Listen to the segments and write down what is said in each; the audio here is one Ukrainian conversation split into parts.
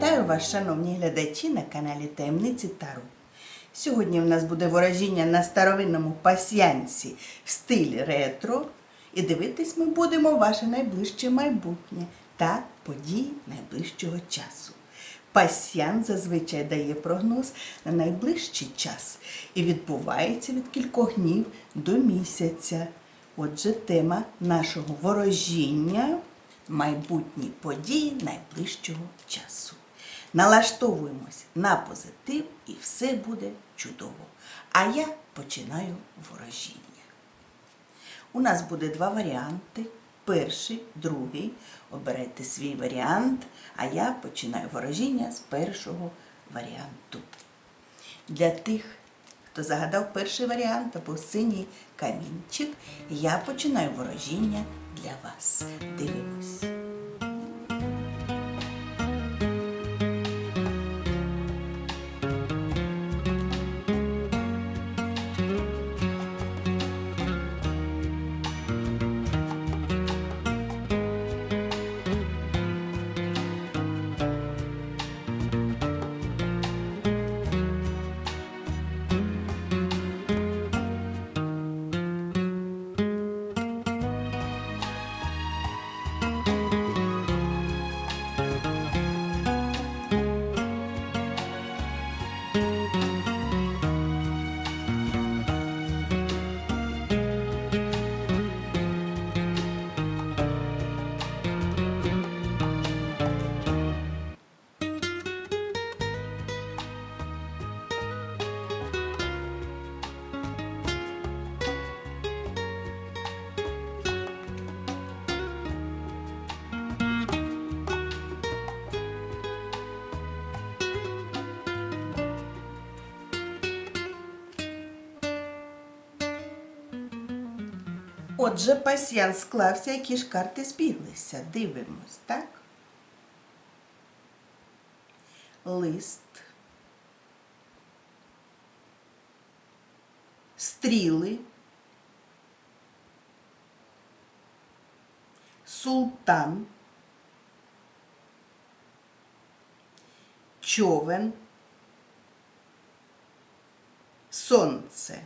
Вітаю вас, шановні глядачі на каналі Таємниці Тару. Сьогодні в нас буде ворожіння на старовинному пасьянсі в стилі ретро. І дивитись ми будемо ваше найближче майбутнє та події найближчого часу. Пасьян зазвичай дає прогноз на найближчий час і відбувається від кількох днів до місяця. Отже, тема нашого ворожіння майбутні події найближчого часу. Налаштовуємось на позитив і все буде чудово. А я починаю ворожіння. У нас буде два варіанти. Перший, другий. Обирайте свій варіант, а я починаю ворожіння з першого варіанту. Для тих, хто загадав перший варіант або синій камінчик, я починаю ворожіння для вас. Дивимось. Отже, пасьян склався, які ж карти збіглися. Дивимось, так? Лист. Стріли. Султан. Човен. Сонце.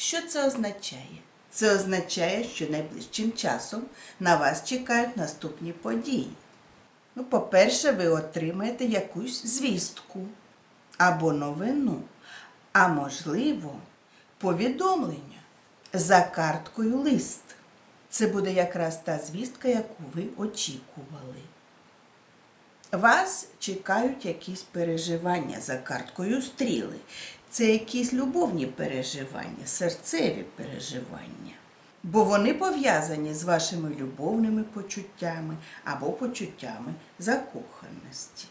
Що це означає? Це означає, що найближчим часом на вас чекають наступні події. Ну, по-перше, ви отримаєте якусь звістку або новину, а можливо, повідомлення за карткою лист. Це буде якраз та звістка, яку ви очікували. Вас чекають якісь переживання за карткою стріли. Це якісь любовні переживання, серцеві переживання. Бо вони пов'язані з вашими любовними почуттями або почуттями закоханості.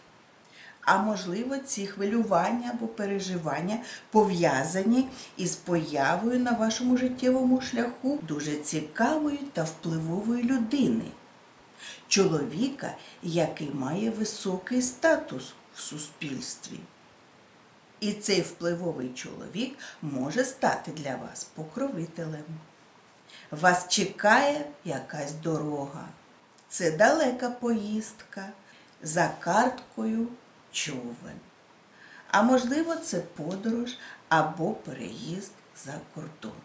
А можливо, ці хвилювання або переживання пов'язані із появою на вашому життєвому шляху дуже цікавої та впливової людини чоловіка, який має високий статус в суспільстві. І цей впливовий чоловік може стати для вас покровителем. Вас чекає якась дорога. Це далека поїздка за карткою човен. А можливо, це подорож або переїзд за кордон.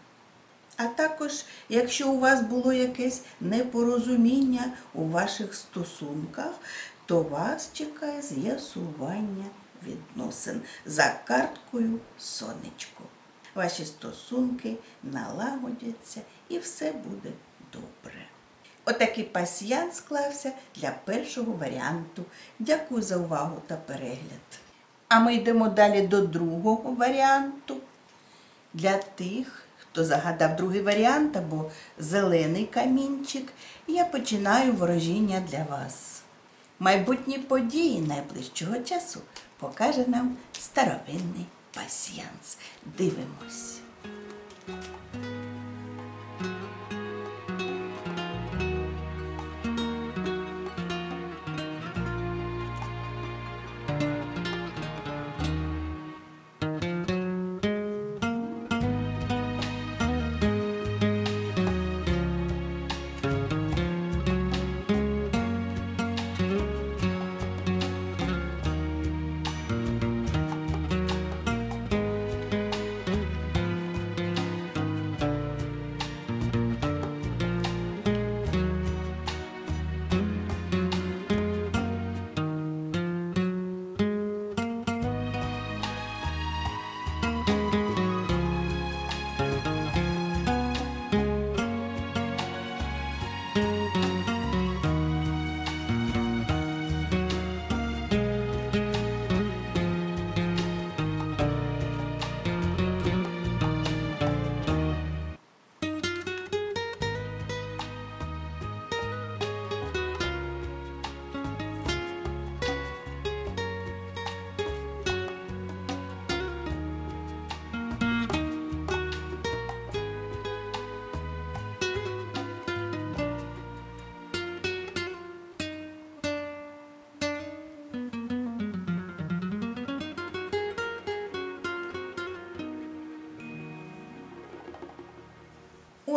А також, якщо у вас було якесь непорозуміння у ваших стосунках, то вас чекає з'ясування відносин за карткою сонечко. Ваші стосунки налагодяться і все буде добре. Отакий пасіян склався для першого варіанту. Дякую за увагу та перегляд. А ми йдемо далі до другого варіанту. Для тих, хто загадав другий варіант або зелений камінчик, я починаю ворожіння для вас. Майбутні події найближчого часу покаже нам старовинний пасьянс. Дивимось.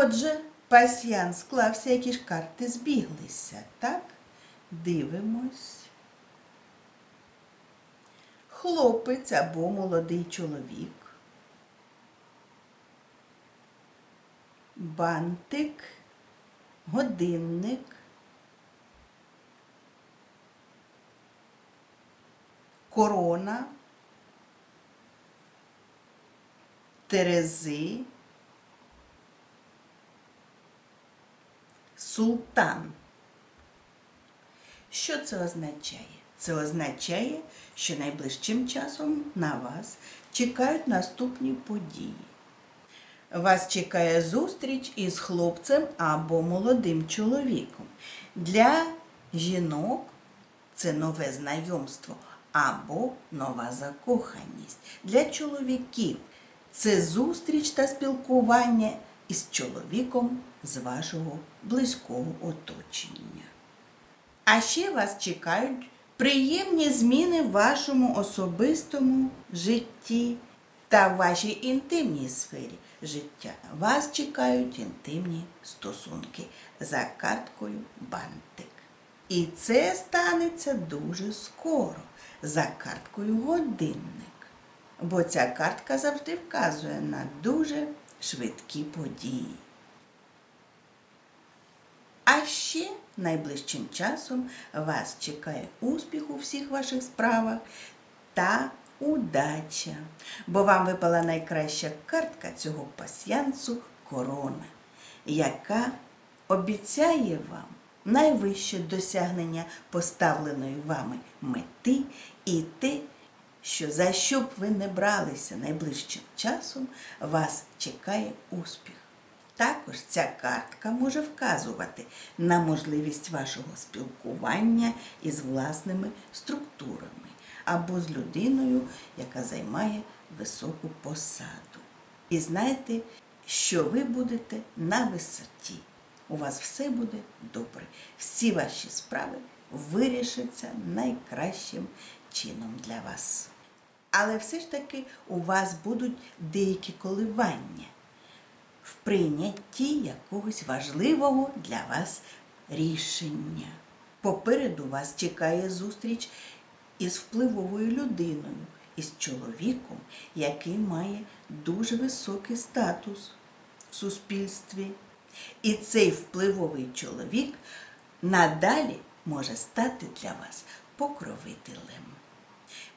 Отже, пасьян склався, які ж карти збіглися, так? Дивимось. Хлопець або молодий чоловік. Бантик, годинник. Корона, Терези, Султан. Що це означає? Це означає, що найближчим часом на вас чекають наступні події. Вас чекає зустріч із хлопцем або молодим чоловіком. Для жінок це нове знайомство або нова закоханість. Для чоловіків це зустріч та спілкування із чоловіком з вашого близького оточення. А ще вас чекають приємні зміни в вашому особистому житті та в вашій інтимній сфері життя. Вас чекають інтимні стосунки за карткою бантик. І це станеться дуже скоро за карткою годинник. Бо ця картка завжди вказує на дуже швидкі події. А ще найближчим часом вас чекає успіх у всіх ваших справах та удача, бо вам випала найкраща картка цього пасьянсу корона, яка обіцяє вам найвище досягнення поставленої вами мети і те, що за що б ви не бралися найближчим часом, вас чекає успіх. Також ця картка може вказувати на можливість вашого спілкування із власними структурами або з людиною, яка займає високу посаду. І знаєте, що ви будете на висоті. У вас все буде добре. Всі ваші справи вирішаться найкращим чином для вас. Але все ж таки у вас будуть деякі коливання в прийнятті якогось важливого для вас рішення. Попереду вас чекає зустріч із впливовою людиною, із чоловіком, який має дуже високий статус в суспільстві. І цей впливовий чоловік надалі може стати для вас покровителем.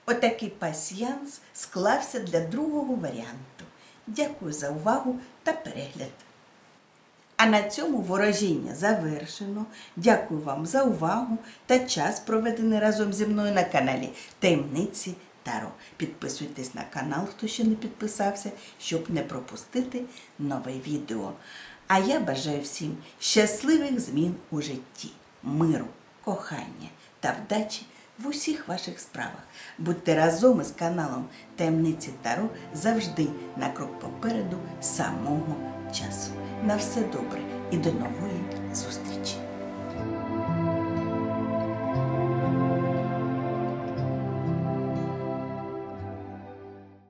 Отакий пасьянс склався для другого варіанту. Дякую за увагу та перегляд. А на цьому ворожіння завершено. Дякую вам за увагу та час, проведений разом зі мною на каналі Таємниці Таро. Підписуйтесь на канал, хто ще не підписався, щоб не пропустити нове відео. А я бажаю всім щасливих змін у житті, миру, кохання та вдачі в усіх ваших справах. Будьте разом із каналом Таємниці Таро завжди на крок попереду самого часу. На все добре і до нової